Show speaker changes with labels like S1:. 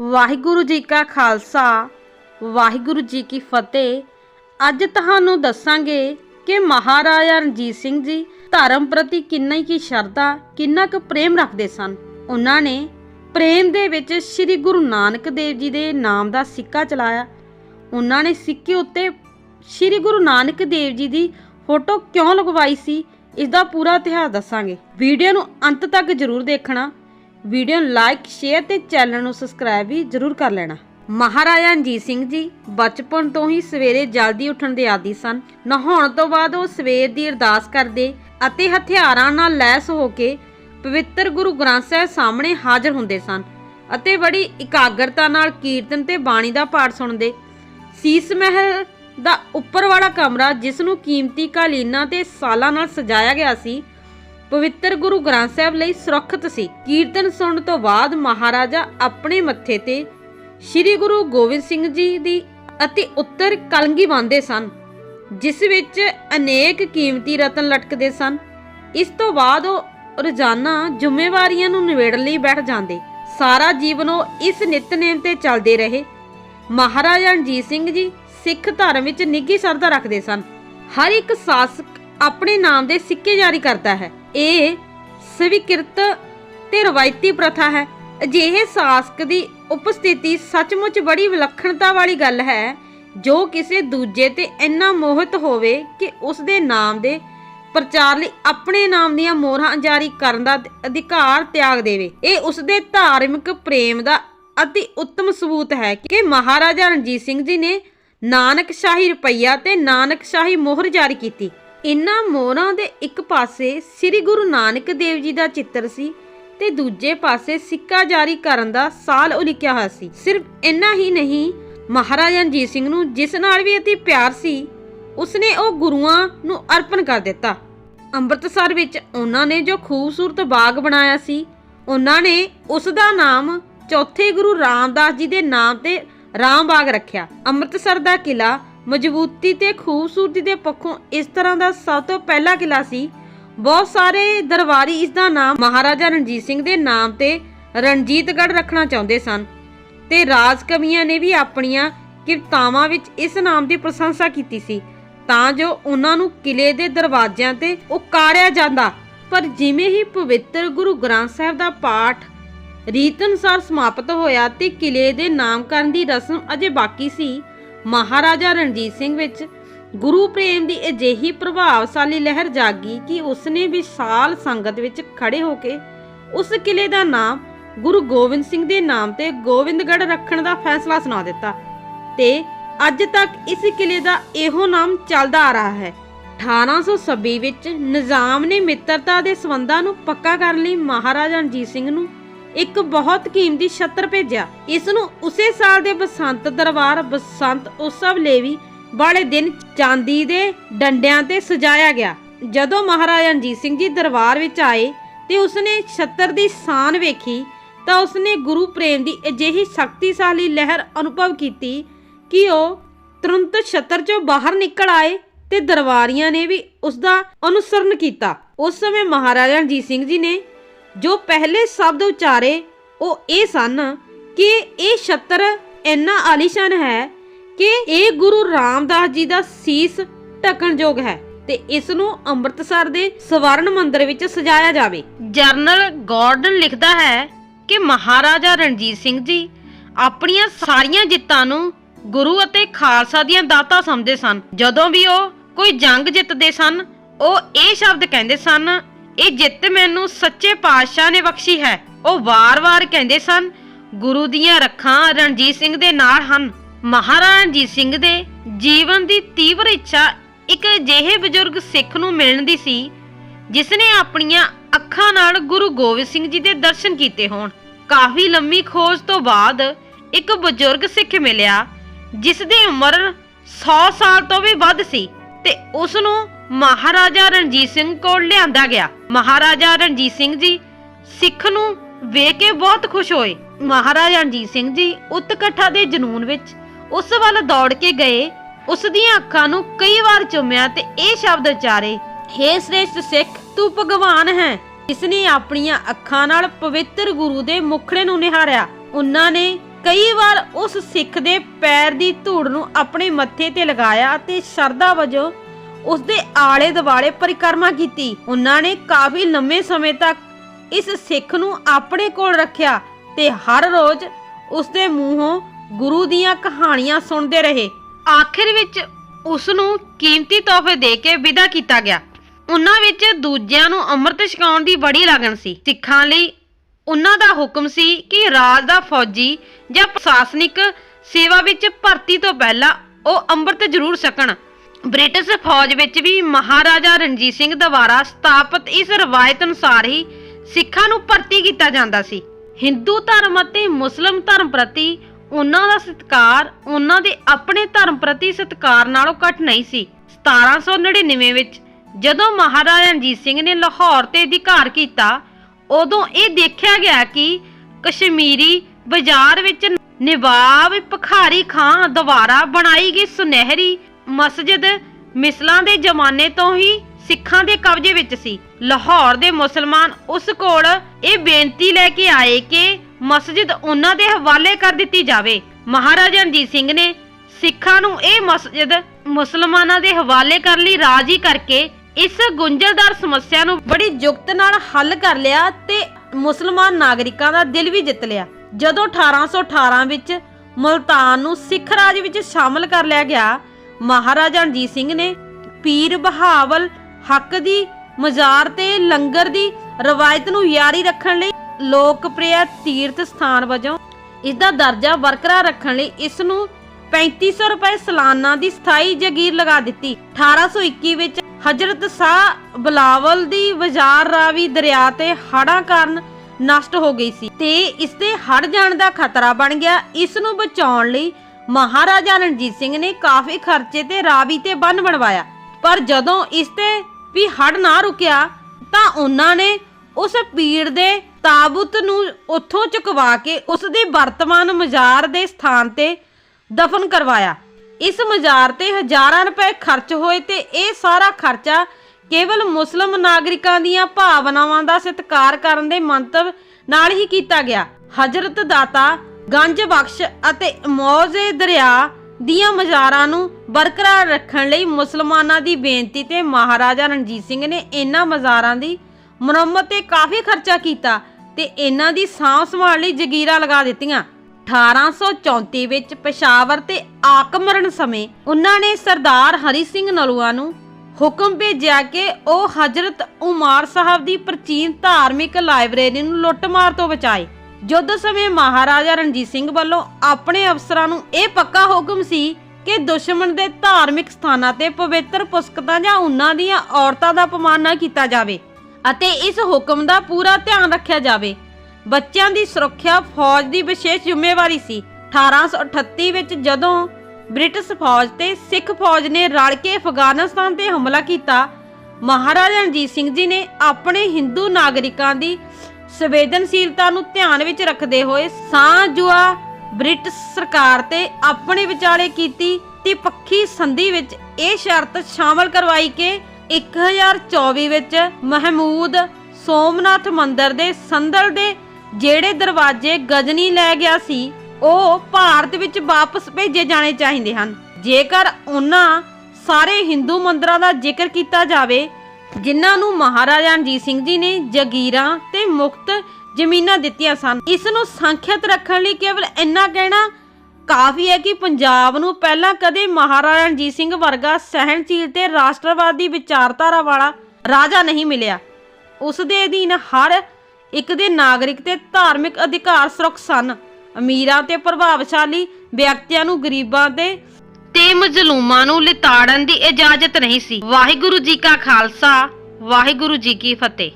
S1: ਵਾਹਿਗੁਰੂ ਜੀ ਕਾ ਖਾਲਸਾ, ਵਾਹਿਗੁਰੂ ਜੀ ਕੀ ਫਤਿਹ। ਅੱਜ ਤੁਹਾਨੂੰ ਦੱਸਾਂਗੇ ਕਿ ਮਹਾਰਾਜਾ ਰਣਜੀਤ ਸਿੰਘ ਜੀ ਧਰਮ ਪ੍ਰਤੀ ਕਿੰਨਾ ਹੀ ਕੀ ਸ਼ਰਧਾ, ਕਿੰਨਾ ਕੁ ਪ੍ਰੇਮ ਰੱਖਦੇ ਸਨ। ਉਹਨਾਂ ਨੇ ਪ੍ਰੇਮ ਦੇ ਵਿੱਚ ਸ੍ਰੀ ਗੁਰੂ ਨਾਨਕ ਦੇਵ ਜੀ ਦੇ ਨਾਮ ਦਾ ਸਿੱਕਾ ਚਲਾਇਆ। ਉਹਨਾਂ ਨੇ ਸਿੱਕੇ ਉੱਤੇ ਸ੍ਰੀ ਗੁਰੂ ਨਾਨਕ ਦੇਵ ਜੀ ਦੀ ਫੋਟੋ ਕਿਉਂ ਲਗਵਾਈ ਸੀ ਇਸ ਦਾ ਪੂਰਾ ਇਤਿਹਾਸ ਦੱਸਾਂਗੇ। ਵੀਡੀਓ ਨੂੰ ਅੰਤ ਤੱਕ ਜ਼ਰੂਰ ਦੇਖਣਾ। ਵੀਡੀਓ ਨੂੰ ਲਾਈਕ, ਸ਼ੇਅਰ ਤੇ ਚੈਨਲ ਨੂੰ ਸਬਸਕ੍ਰਾਈਬ ਵੀ ਜ਼ਰੂਰ ਕਰ ਲੈਣਾ। ਮਹਾਰਾਜਾ ਰਣਜੀਤ ਸਿੰਘ ਜੀ ਬਚਪਨ ਤੋਂ ਹੀ ਸਵੇਰੇ ਜਲਦੀ ਉੱਠਣ ਦੇ ਆਦੀ ਸਨ। ਨਹਾਉਣ ਤੋਂ ਬਾਅਦ ਉਹ ਸਵੇਰ ਦੀ ਅਰਦਾਸ ਕਰਦੇ ਅਤੇ ਹਥਿਆਰਾਂ ਨਾਲ ਲੈਸ ਹੋ ਕੇ ਪਵਿੱਤਰ ਗੁਰੂ ਗ੍ਰੰਥ ਸਾਹਿਬ ਸਾਹਮਣੇ ਹਾਜ਼ਰ ਹੁੰਦੇ ਸਨ ਅਤੇ ਬੜੀ ਇਕਾਗਰਤਾ ਨਾਲ ਕੀਰਤਨ ਤੇ ਬਾਣੀ ਦਾ ਪਾਠ ਸੁਣਦੇ। ਸੀਸ ਮਹਿਲ ਦਾ ਉੱਪਰ ਵਾਲਾ ਕਮਰਾ ਜਿਸ ਨੂੰ ਕੀਮਤੀ ਕਾਲੀਨਾਂ ਤੇ ਸਾਲਾਂ ਨਾਲ ਸਜਾਇਆ ਗਿਆ ਸੀ ਪਵਿੱਤਰ ਗੁਰੂ ਗ੍ਰੰਥ ਸਾਹਿਬ ਲਈ ਸੁਰੱਖਿਅਤ ਸੀ। ਕੀਰਤਨ ਸੁਣਨ ਤੋਂ ਬਾਅਦ ਮਹਾਰਾਜਾ ਆਪਣੇ ਮੱਥੇ ਤੇ ਸ੍ਰੀ ਗੁਰੂ ਗੋਬਿੰਦ ਸਿੰਘ ਜੀ ਦੀ ਅਤੇ ਉੱਤਰ ਕਲਗੀ ਬੰਨ੍ਹਦੇ ਸਨ, ਜਿਸ ਵਿੱਚ ਅਨੇਕ ਕੀਮਤੀ ਰਤਨ ਲਟਕਦੇ ਸਨ। ਇਸ ਤੋਂ ਬਾਅਦ ਉਹ ਰੋਜ਼ਾਨਾ ਜ਼ਿੰਮੇਵਾਰੀਆਂ ਨੂੰ ਨਿਬੇੜਨ ਲਈ ਬੈਠ ਜਾਂਦੇ। ਸਾਰਾ ਜੀਵਨ ਉਹ ਇਸ ਨਿਤਨੇਮ ਤੇ ਚੱਲਦੇ ਰਹੇ। ਮਹਾਰਾਜਾ ਰਣਜੀਤ ਸਿੰਘ ਜੀ ਸਿੱਖ ਧਰਮ ਵਿੱਚ ਨਿੱਘੀ ਸ਼ਰਧਾ ਰੱਖਦੇ ਸਨ। ਹਰ ਇੱਕ ਸ਼ਾਸਕ ਆਪਣੇ ਨਾਮ ਦੇ ਸਿੱਕੇ ਜਾਰੀ ਕਰਦਾ ਹੈ। ਇਹ ਸਵੀਕ੍ਰਿਤ ਤੇ ਰਵਾਇਤੀ ਪ੍ਰਥਾ ਹੈ। ਅਜਿਹੇ ਸ਼ਾਸਕ ਦੀ ਉਪਸਥਿਤੀ ਸੱਚਮੁੱਚ ਬੜੀ ਵਿਲੱਖਣਤਾ ਵਾਲੀ ਗੱਲ ਹੈ, ਜੋ ਕਿਸੇ ਦੂਜੇ ਤੇ ਇੰਨਾ ਮੋਹਿਤ ਹੋਵੇ ਕਿ ਉਸ ਦੇ ਨਾਮ ਦੇ ਪ੍ਰਚਾਰ ਲਈ ਆਪਣੇ ਨਾਮ ਦੀਆਂ ਮੋਹਰਾਂ ਜਾਰੀ ਕਰਨ ਦਾ ਅਧਿਕਾਰ ਤਿਆਗ ਦੇਵੇ। ਇਹ ਉਸ ਦੇ ਧਾਰਮਿਕ ਪ੍ਰੇਮ ਦਾ ਅਤੀ ਉੱਤਮ ਸਬੂਤ ਹੈ ਕਿ ਮਹਾਰਾਜਾ ਰਣਜੀਤ ਸਿੰਘ ਜੀ ਨੇ ਨਾਨਕ ਸ਼ਾਹੀ ਰੁਪਈਆ ਤੇ ਨਾਨਕ ਸ਼ਾਹੀ ਮੋਹਰ ਜਾਰੀ ਕੀਤੀ। ਇਨ੍ਹਾਂ ਮੋਹਰਾਂ ਦੇ ਇੱਕ ਪਾਸੇ ਸ੍ਰੀ ਗੁਰੂ ਨਾਨਕ ਦੇਵ ਜੀ ਦਾ ਚਿੱਤਰ ਸੀ ਤੇ ਦੂਜੇ ਪਾਸੇ ਸਿੱਕਾ ਜਾਰੀ ਕਰਨ ਦਾ ਸਾਲ ਉਲੀਕਿਆ ਹੋਇਆ ਸੀ। ਸਿਰਫ ਇੰਨਾ ਹੀ ਨਹੀਂ, ਮਹਾਰਾਜਾ ਰਣਜੀਤ ਸਿੰਘ ਨੂੰ ਜਿਸ ਨਾਲ ਵੀ ਅਤੀ ਪਿਆਰ ਸੀ, ਉਸਨੇ ਉਹ ਗੁਰੂਆਂ ਨੂੰ ਅਰਪਣ ਕਰ ਦਿੱਤਾ। ਅੰਮ੍ਰਿਤਸਰ ਵਿੱਚ ਉਹਨਾਂ ਨੇ ਜੋ ਖੂਬਸੂਰਤ ਬਾਗ ਬਣਾਇਆ ਸੀ, ਉਹਨਾਂ ਨੇ ਉਸ ਦਾ ਨਾਮ ਚੌਥੇ ਗੁਰੂ ਰਾਮਦਾਸ ਜੀ ਦੇ ਨਾਮ ਤੇ ਰਾਮ ਬਾਗ ਰੱਖਿਆ। ਅੰਮ੍ਰਿਤਸਰ ਦਾ ਕਿਲਾ ਮਜ਼ਬੂਤੀ ਤੇ ਖੂਬਸੂਰਤੀ ਦੇ ਪੱਖੋਂ ਇਸ ਤਰ੍ਹਾਂ ਦਾ ਸਭ ਤੋਂ ਪਹਿਲਾ ਕਿਲਾ ਸੀ। ਬਹੁਤ ਸਾਰੇ ਦਰਬਾਰੀ ਇਸ ਦਾ ਨਾਮ ਮਹਾਰਾਜਾ ਰਣਜੀਤ ਸਿੰਘ ਦੇ ਨਾਮ ਤੇ ਰਣਜੀਤਗੜ੍ਹ ਰੱਖਣਾ ਚਾਹੁੰਦੇ ਸਨ ਤੇ ਰਾਜ ਕਵੀਆਂ ਨੇ ਵੀ ਆਪਣੀਆਂ ਕਿਰਤਾਵਾਂ ਵਿੱਚ ਇਸ ਨਾਮ ਦੀ ਪ੍ਰਸ਼ੰਸਾ ਕੀਤੀ ਸੀ। ਤਾਂ ਜੋ ਉਹਨਾਂ ਨੂੰ ਕਿਲੇ ਦੇ ਦਰਵਾਜ਼ਿਆਂ ਤੇ ਉਕਾਰਿਆ ਜਾਂਦਾ। ਪਰ ਜਿਵੇਂ ਹੀ ਪਵਿੱਤਰ ਗੁਰੂ ਗ੍ਰੰਥ ਸਾਹਿਬ ਦਾ ਪਾਠ ਰੀਤ ਅਨੁਸਾਰ ਸਮਾਪਤ ਹੋਇਆ ਤੇ ਕਿਲੇ ਦੇ ਨਾਮਕਰਨ ਦੀ ਰਸਮ ਅਜੇ ਬਾਕੀ ਸੀ ਮਹਾਰਾਜਾ ਰਣਜੀਤ ਸਿੰਘ ਵਿੱਚ ਗੁਰੂ ਪ੍ਰੇਮ ਦੀ ਅਜਿਹੀ ਪ੍ਰਭਾਵਸ਼ਾਲੀ ਲਹਿਰ ਜਾਗੀ ਕਿ ਉਸਨੇ ਵਿਸ਼ਾਲ ਸੰਗਤ ਵਿੱਚ ਖੜੇ ਹੋ ਕੇ ਉਸ ਕਿਲੇ ਦਾ ਨਾਮ ਗੁਰੂ ਗੋਬਿੰਦ ਸਿੰਘ ਦੇ ਨਾਮ ਤੇ ਗੋਬਿੰਦਗੜ੍ਹ ਰੱਖਣ ਦਾ ਫੈਸਲਾ ਸੁਣਾ ਦਿੱਤਾ ਤੇ ਅੱਜ ਤੱਕ ਇਸ ਕਿਲੇ ਦਾ ਇਹੋ ਨਾਮ ਚੱਲਦਾ ਆ ਰਿਹਾ ਹੈ। 1826 ਵਿੱਚ ਨਿਜ਼ਾਮ ਨੇ ਮਿੱਤਰਤਾ ਦੇ ਸਬੰਧਾਂ ਨੂੰ ਪੱਕਾ ਕਰਨ ਲਈ ਮਹਾਰਾਜਾ ਰਣਜੀਤ ਸਿੰਘ ਨੂੰ ਇੱਕ ਬਹੁਤ ਕੀਮਤੀ ਛੱਤਰ ਭੇਜਿਆ। ਇਸ ਨੂੰ ਉਸੇ ਸਾਲ ਦੇ ਬਸੰਤ ਦਰਬਾਰ ਬਸੰਤ ਉਤਸਵ ਲੇਵੀ ਵਾਲੇ ਦਿਨ ਚਾਂਦੀ ਦੇ ਡੰਡਿਆਂ ਤੇ ਸਜਾਇਆ ਗਿਆ। ਜਦੋਂ ਮਹਾਰਾਜਾ ਰਣਜੀਤ ਸਿੰਘ ਜੀ ਦਰਬਾਰ ਵਿੱਚ ਆਏ ਤੇ ਉਸਨੇ ਛੱਤਰ ਦੀ ਸ਼ਾਨ ਵੇਖੀ, ਤਾਂ ਉਸਨੇ ਗੁਰੂ ਪ੍ਰੇਮ ਦੀ ਅਜਿਹੀ ਸ਼ਕਤੀਸ਼ਾਲੀ ਲਹਿਰ ਅਨੁਭਵ ਕੀਤੀ ਕਿ ਉਹ ਤੁਰੰਤ ਛੱਤਰ ਚੋਂ ਬਾਹਰ ਨਿਕਲ ਆਏ ਤੇ ਦਰਬਾਰੀਆਂ ਨੇ ਵੀ ਉਸ ਦਾ ਅਨੁਸਰਨ ਕੀਤਾ। ਉਸ ਸਮੇਂ ਮਹਾਰਾਜਾ ਰਣਜੀਤ ਸਿੰਘ ਜੀ ਨੇ ਜੋ ਪਹਿਲੇ ਸ਼ਬਦ ਉਚਾਰੇ, ਉਹ ਇਹ ਸਨ ਕਿ ਇਹ ਛੱਤਰ ਇੰਨਾ ਆਲੀਸ਼ਾਨ ਹੈ ਕਿ ਇਹ ਗੁਰੂ ਰਾਮਦਾਸ ਜੀ ਦਾ ਸੀਸ ਢੱਕਣਯੋਗ ਹੈ ਤੇ ਇਸ ਨੂੰ ਅੰਮ੍ਰਿਤਸਰ ਦੇ ਸਵਰਨ ਮੰਦਿਰ ਵਿੱਚ ਸਜਾਇਆ ਜਾਵੇ। ਜਰਨਲ ਗਾਰਡਨ ਲਿਖਦਾ ਹੈ ਕਿ ਮਹਾਰਾਜਾ ਰਣਜੀਤ ਸਿੰਘ ਜੀ ਆਪਣੀਆਂ ਸਾਰੀਆਂ ਜਿੱਤਾਂ ਨੂੰ ਗੁਰੂ ਅਤੇ ਖਾਲਸਾ ਦੀਆਂ ਦਾਤਾਂ ਸਮਝਦੇ ਸਨ। ਜਦੋਂ ਵੀ ਉਹ ਕੋਈ ਜੰਗ ਜਿੱਤਦੇ ਸਨ, ਉਹ ਇਹ ਸ਼ਬਦ ਕਹਿੰਦੇ ਸਨ ਇਹ ਜਿੱਤ ਮੈਨੂੰ ਸੱਚੇ ਪਾਤਸ਼ਾਹ ਨੇ ਬਖਸ਼ੀ ਹੈ। ਉਹ ਵਾਰ-ਵਾਰ ਕਹਿੰਦੇ ਸਨ, ਗੁਰੂ ਦੀਆਂ ਰੱਖਾਂ ਰਣਜੀਤ ਸਿੰਘ ਦੇ ਨਾਲ ਹਨ। ਮਹਾਰਾਜਾ ਰਣਜੀਤ ਸਿੰਘ ਦੇ ਜੀਵਨ ਦੀ ਤੀਵਰ ਇੱਛਾ ਇੱਕ ਅਜਿਹੇ ਬਜ਼ੁਰਗ ਸਿੱਖ ਨੂੰ ਮਿਲਣ ਦੀ ਸੀ ਜਿਸ ਨੇ ਆਪਣੀਆਂ ਅੱਖਾਂ ਨਾਲ ਗੁਰੂ ਗੋਬਿੰਦ ਸਿੰਘ ਜੀ ਦੇ ਦਰਸ਼ਨ ਕੀਤੇ ਹੋਣ। ਕਾਫੀ ਲੰਮੀ ਖੋਜ ਤੋਂ ਬਾਅਦ ਇੱਕ ਬਜ਼ੁਰਗ ਸਿੱਖ ਮਿਲਿਆ ਜਿਸ ਦੀ ਉਮਰ 100 ਸਾਲ ਤੋਂ ਵੀ ਵੱਧ ਸੀ ਤੇ ਉਸ ਨੂੰ ਮਹਾਰਾਜਾ ਰਣਜੀਤ ਸਿੰਘ ਕੋਲ ਲਿਆਂਦਾ ਗਿਆ। ਮਹਾਰਾਜਾ ਰਣਜੀਤ ਸਿੰਘ ਜੀ, ਸਿੱਖ ਨੂੰ ਵੇਖ ਕੇ ਬਹੁਤ ਖੁਸ਼ ਹੋਏ। ਮਹਾਰਾਜਾ ਰਣਜੀਤ ਸਿੰਘ ਜੀ ਉਤਕਠਾ ਦੇ ਜਨੂਨ ਵਿੱਚ ਉਸ ਵੱਲ ਦੌੜ ਕੇ ਗਏ। ਉਸ ਦੀਆਂ ਅੱਖਾਂ ਨੂੰ ਕਈ ਵਾਰ ਚੁੰਮਿਆ ਤੇ ਇਹ ਸ਼ਬਦ ਉਚਾਰੇ, ਹੇ ਸ੍ਰੇਸ਼ਟ ਸਿੱਖ, ਤੂੰ ਭਗਵਾਨ ਹੈ। ਇਸ ਨੇ ਆਪਣੀਆਂ ਅੱਖਾਂ ਨਾਲ ਪਵਿੱਤਰ ਗੁਰੂ ਦੇ ਮੁਖੜੇ ਨੂੰ ਨਿਹਾਰਿਆ। ਉਹਨਾਂ ਨੇ ਕਈ ਵਾਰ ਉਸ ਸਿੱਖ ਦੇ ਪੈਰ ਦੀ ਧੂੜ ਨੂੰ ਆਪਣੇ ਮੱਥੇ ਤੇ ਲਗਾਇਆ ਤੇ ਸ਼ਰਧਾ ਵਜੋਂ ਉਸ ਦੇ ਆਲੇ ਦੁਆਲੇ ਪਰਿਕਰਮਾ ਕੀਤੀ। ਉਹਨਾਂ ਨੇ ਕਾਫੀ ਲੰਮੇ ਸਮੇਂ ਤੱਕ ਇਸ ਸਿੱਖ ਨੂੰ ਆਪਣੇ ਕੋਲ ਰੱਖਿਆ ਤੇ ਹਰ ਰੋਜ਼ ਉਸ ਦੇ ਮੂੰਹੋਂ ਗੁਰੂ ਦੀਆਂ ਕਹਾਣੀਆਂ ਸੁਣਦੇ ਰਹੇ। ਆਖਿਰ ਵਿੱਚ ਉਸ ਨੂੰ ਕੀਮਤੀ ਤੋਹਫੇ ਦੇ ਕੇ ਵਿਦਾ ਕੀਤਾ ਗਿਆ। ਉਹਨਾਂ ਵਿੱਚ ਦੂਜਿਆਂ ਨੂੰ ਅੰਮ੍ਰਿਤ ਛਕਾਉਣ ਦੀ ਬੜੀ ਲਗਨ ਸੀ। ਸਿੱਖਾਂ ਲਈ ਉਹਨਾਂ ਦਾ ਹੁਕਮ ਸੀ ਕਿ ਰਾਜ ਦਾ ਫੌਜੀ ਜਾਂ ਪ੍ਰਸ਼ਾਸਨਿਕ ਸੇਵਾ ਵਿੱਚ ਭਰਤੀ ਤੋਂ ਪਹਿਲਾਂ ਉਹ ਅੰਮ੍ਰਿਤ ਜ਼ਰੂਰ ਛਕਣ। ਬ੍ਰਿਟਿਸ਼ ਫੌਜ ਵਿੱਚ ਵੀ ਮਹਾਰਾਜਾ ਰਣਜੀਤ ਸਿੰਘ ਦੁਆਰਾ ਸਥਾਪਿਤ ਇਸ ਰਵਾਇਤ ਅਨੁਸਾਰ ਹੀ ਸਿੱਖਾਂ ਨੂੰ ਭਰਤੀ ਕੀਤਾ ਜਾਂਦਾ ਸੀ। ਹਿੰਦੂ ਧਰਮ ਅਤੇ ਮੁਸਲਮ ਧਰਮ ਪ੍ਰਤੀ ਉਹਨਾਂ ਦਾ ਸਤਿਕਾਰ ਉਹਨਾਂ ਦੇ ਆਪਣੇ ਧਰਮ ਪ੍ਰਤੀ ਸਤਿਕਾਰ ਨਾਲੋਂ ਘੱਟ ਨਹੀਂ ਸੀ। 1799 ਵਿੱਚ ਜਦੋਂ ਮਹਾਰਾਜਾ ਰਣਜੀਤ ਸਿੰਘ ਨੇ ਲਾਹੌਰ ਤੇ ਅਧਿਕਾਰ ਕੀਤਾ, ਉਦੋਂ ਇਹ ਦੇਖਿਆ ਗਿਆ ਕਿ ਕਸ਼ਮੀਰੀ ਬਾਜ਼ਾਰ ਵਿੱਚ ਨਵਾਬ ਭਖਾਰੀ ਖਾਂ ਦੁਆਰਾ ਬਣਾਈ ਗਈ ਸੁਨਹਿਰੀ ਮਸਜਿਦ ਮਿਸਲਾਂ ਦੇ ਜ਼ਮਾਨੇ ਤੋਂ ਹੀ ਸਿੱਖਾਂ ਦੇ ਕਬਜ਼ੇ ਵਿੱਚ ਸੀ। ਲਾਹੌਰ ਦੇ ਮੁਸਲਮਾਨ ਉਸ ਕੋਲ ਇਹ ਬੇਨਤੀ ਲੈ ਕੇ ਆਏ ਕਿ ਮਸਜਿਦ ਉਹਨਾਂ ਦੇ ਹਵਾਲੇ ਕਰ ਦਿੱਤੀ ਜਾਵੇ। ਮਹਾਰਾਜਾ ਰਣਜੀਤ ਸਿੰਘ ਨੇ ਸਿੱਖਾਂ ਨੂੰ ਇਹ ਮਸਜਿਦ ਮੁਸਲਮਾਨਾਂ ਦੇ ਹਵਾਲੇ ਕਰਨ ਲਈ ਰਾਜ਼ੀ ਕਰਕੇ ਇਸ ਗੁੰਝਲਦਾਰ ਸਮੱਸਿਆ ਨੂੰ ਬੜੀ ਜੁਗਤ ਨਾਲ ਹੱਲ ਕਰ ਲਿਆ ਤੇ ਮੁਸਲਮਾਨ ਨਾਗਰਿਕਾਂ ਦਾ ਦਿਲ ਵੀ ਜਿੱਤ ਲਿਆ। ਜਦੋਂ 1818 ਵਿੱਚ ਮੁਲਤਾਨ ਨੂੰ ਸਿੱਖ ਰਾਜ ਵਿੱਚ ਸ਼ਾਮਲ ਕਰ ਲਿਆ ਗਿਆ ਮਹਾਰਾਜਾ ਰਣਜੀਤ ਸਿੰਘ ਨੇ ਪੀਰ ਬਹਾਵਲ ਹੱਕ ਦੀ, ਮਜ਼ਾਰ ਤੇ ਲੰਗਰ ਦੀ ਰਵਾਇਤ ਨੂੰ ਜਾਰੀ ਰੱਖਣ ਲਈ ਲੋਕਪ੍ਰਿਯ ਤੀਰਥ ਸਥਾਨ ਵਜੋਂ ਇਸ ਦਾ ਦਰਜਾ ਬਰਕਰਾਰ ਰੱਖਣ ਲਈ ਇਸ ਨੂੰ 3500 ਰੁਪਏ ਸਾਲਾਨਾ ਦੀ ਸਥਾਈ ਜਗੀਰ ਲਗਾ ਦਿੱਤੀ। 1821 ਵਿੱਚ ਹਜ਼ਰਤ ਸਾਹ ਬਲਾਵਲ ਦੀ ਬਾਜ਼ਾਰ ਰਾਵੀ ਦਰਿਆ ਤੇ ਹੜਾਂ ਕਾਰਨ ਨਸ਼ਟ ਹੋ ਗਈ ਸੀ ਤੇ ਇਸ ਦੇ ਹੜ ਜਾਣ ਦਾ ਖਤਰਾ ਬਣ ਗਿਆ। ਇਸ ਨੂੰ ਬਚਾਉਣ ਲਈ ਮਹਾਰਾਜਾ ਰਣਜੀਤ ਸਿੰਘ ਨੇ ਕਾਫੀ ਖਰਚੇ ਤੇ ਰਾਵੀ ਤੇ ਬੰਨ ਬਣਵਾਇਆ। ਪਰ ਜਦੋਂ ਇਸ ਤੇ ਵੀ ਹੜ ਨਾ ਰੁਕਿਆ, ਤਾਂ ਉਹਨਾਂ ਨੇ ਉਸ ਪੀੜ ਦੇ ਤਾਬੂਤ ਨੂੰ ਉੱਥੋਂ ਚੁਕਵਾ ਕੇ ਉਸ ਦੀ ਵਰਤਮਾਨ ਮਜ਼ਾਰ ਦੇ ਸਥਾਨ ਤੇ ਦਫਨ ਕਰਵਾਇਆ। ਇਸ ਮਜ਼ਾਰ ਤੇ ਹਜ਼ਾਰਾਂ ਰੁਪਏ ਖਰਚ ਹੋਏ ਤੇ ਇਹ ਸਾਰਾ ਖਰਚਾ ਕੇਵਲ ਮੁਸਲਮ ਨਾਗਰਿਕਾਂ ਦੀਆਂ ਭਾਵਨਾਵਾਂ ਦਾ ਸਤਿਕਾਰ ਕਰਨ ਦੇ ਮੰਤਵ ਨਾਲ ਹੀ ਕੀਤਾ ਗਿਆ। ਹਜ਼ਰਤ ਦਾਤਾ ਗੰਜ ਬਖਸ਼ ਅਤੇ ਮੌਜ਼ੇ ਦਰਿਆ ਦੀਆਂ ਮਜ਼ਾਰਾਂ ਨੂੰ ਬਰਕਰਾਰ ਰੱਖਣ ਲਈ ਮੁਸਲਮਾਨਾਂ ਦੀ ਬੇਨਤੀ ਤੇ ਮਹਾਰਾਜਾ ਰਣਜੀਤ ਸਿੰਘ ਨੇ ਇਹਨਾਂ ਮਜ਼ਾਰਾਂ ਦੀ ਮੁਰੰਮਤ ਤੇ ਕਾਫੀ ਖਰਚਾ ਕੀਤਾ ਤੇ ਇਹਨਾਂ ਦੀ ਸਾਂਭ ਸੰਭਾਲ ਲਈ ਜਗੀਰਾਂ ਲਗਾ ਦਿੱਤੀਆਂ। 1834 ਵਿੱਚ ਪਸ਼ਾਵਰ ਤੇ ਆਕਮਰਨ ਸਮੇਂ ਉਹਨਾਂ ਨੇ ਸਰਦਾਰ ਹਰੀ ਸਿੰਘ ਨਲੂਆ ਨੂੰ ਹੁਕਮ ਭੇਜਿਆ ਕਿ ਉਹ ਹਜ਼ਰਤ ਉਮਾਰ ਸਾਹਿਬ ਦੀ ਪ੍ਰਾਚੀਨ ਧਾਰਮਿਕ ਲਾਇਬ੍ਰੇਰੀ ਨੂੰ ਲੁੱਟਮਾਰ ਤੋਂ ਬਚਾਏ। ਯੁੱਧ ਸਮੇਂ ਮਹਾਰਾਜਾ ਰਣਜੀਤ ਸਿੰਘ ਵੱਲੋਂ ਆਪਣੇ ਅਫਸਰਾਂ ਨੂੰ ਇਹ ਪੱਕਾ ਹੁਕਮ ਸੀ ਕਿ ਦੁਸ਼ਮਣ ਦੇ ਧਾਰਮਿਕ ਸਥਾਨਾਂ ਤੇ ਪਵਿੱਤਰ ਪੁਸਤਕਾਂ ਜਾਂ ਉਹਨਾਂ ਦੀਆਂ ਔਰਤਾਂ ਦਾ ਅਪਮਾਨ ਨਾ ਕੀਤਾ ਜਾਵੇ ਅਤੇ ਇਸ ਹੁਕਮ ਦਾ ਪੂਰਾ ਧਿਆਨ ਰੱਖਿਆ ਜਾਵੇ। ਬੱਚਿਆਂ ਦੀ ਸੁਰੱਖਿਆ ਫੌਜ ਦੀ ਵਿਸ਼ੇਸ਼ ਜ਼ਿੰਮੇਵਾਰੀ ਸੀ। 1838 ਵਿੱਚ ਜਦੋਂ ਬ੍ਰਿਟਿਸ਼ ਫੌਜ ਤੇ ਸਿੱਖ ਫੌਜ ਨੇ ਰਲ ਕੇ ਅਫਗਾਨਿਸਤਾਨ ਤੇ ਹਮਲਾ ਕੀਤਾ, ਮਹਾਰਾਜਾ ਰਣਜੀਤ ਸਿੰਘ ਜੀ ਨੇ ਆਪਣੇ ਹਿੰਦੂ ਨਾਗਰਿਕਾਂ ਦੀ ਸੰਵੇਦਨਸ਼ੀਲਤਾ ਨੂੰ ਧਿਆਨ ਵਿੱਚ ਰੱਖਦੇ ਹੋਏ ਸਾਂ ਬ੍ਰਿਟਿਸ਼ ਸਰਕਾਰ ਤੇ ਆਪਣੇ ਵਿਚਾਲੇ ਕੀਤੀ ਤੇ ਸੰਧੀ ਵਿੱਚ ਇਹ ਸ਼ਰਤ ਸ਼ਾਮਲ ਕਰਵਾਈ ਕਿ 1024 ਵਿੱਚ ਮਹਿਮੂਦ ਸੋਮਨਾਥ ਮੰਦਿਰ ਦੇ ਸੰਦਲ ਦੇ ਜਿਹੜੇ ਦਰਵਾਜ਼ੇ ਗਜਨੀ ਲੈ ਗਿਆ ਸੀ, ਉਹ ਭਾਰਤ ਵਿੱਚ ਵਾਪਸ ਭੇਜੇ ਜਾਣੇ ਚਾਹੀਦੇ ਹਨ। ਜੇਕਰ ਉਹਨਾਂ ਸਾਰੇ ਹਿੰਦੂ ਮੰਦਰਾਂ ਦਾ ਜ਼ਿਕਰ ਕੀਤਾ ਜਾਵੇ ਜਿਨ੍ਹਾਂ ਨੂੰ ਮਹਾਰਾਜਾ ਰਣਜੀਤ ਸਿੰਘ ਜੀ ਨੇ ਜਗੀਰਾਂ ਤੇ ਮੁਕਤ ਜ਼ਮੀਨਾਂ ਦਿੱਤੀਆਂ ਸਨ। ਇਸ ਨੂੰ ਸੰਖਿਅਤ ਰੱਖਣ ਲਈ ਕੇਵਲ ਇੰਨਾ ਕਹਿਣਾ ਕਾਫੀ ਹੈ ਕਿ ਪੰਜਾਬ ਨੂੰ ਪਹਿਲਾਂ ਕਦੇ ਮਹਾਰਾਜਾ ਰਣਜੀਤ ਸਿੰਘ ਵਰਗਾ ਸਹਿਣਸ਼ੀਲ ਤੇ ਰਾਸ਼ਟਰਵਾਦੀ ਵਿਚਾਰਧਾਰਾ ਵਾਲਾ ਰਾਜਾ ਨਹੀਂ ਮਿਲਿਆ। ਉਸ ਦੇ ਅਧੀਨ ਹਰ ਇੱਕ ਦੇ ਨਾਗਰਿਕ ਤੇ ਧਾਰਮਿਕ ਅਧਿਕਾਰ ਸੁਰੱਖ ਸਨ। ਅਮੀਰਾਂ ਤੇ ਪ੍ਰਭਾਵਸ਼ਾਲੀ ਵਿਅਕਤੀਆਂ ਨੂੰ ਗਰੀਬਾਂ ਤੇ ਤੇ ਮਜ਼ਲੂਮਾਂ ਨੂੰ ਲਿਤਾੜਨ ਦੀ ਇਜਾਜ਼ਤ ਨਹੀਂ ਸੀ। ਵਾਹਿਗੁਰੂ ਜੀ ਕਾ ਖਾਲਸਾ, ਵਾਹਿਗੁਰੂ ਜੀ ਕੀ ਫਤਿਹ।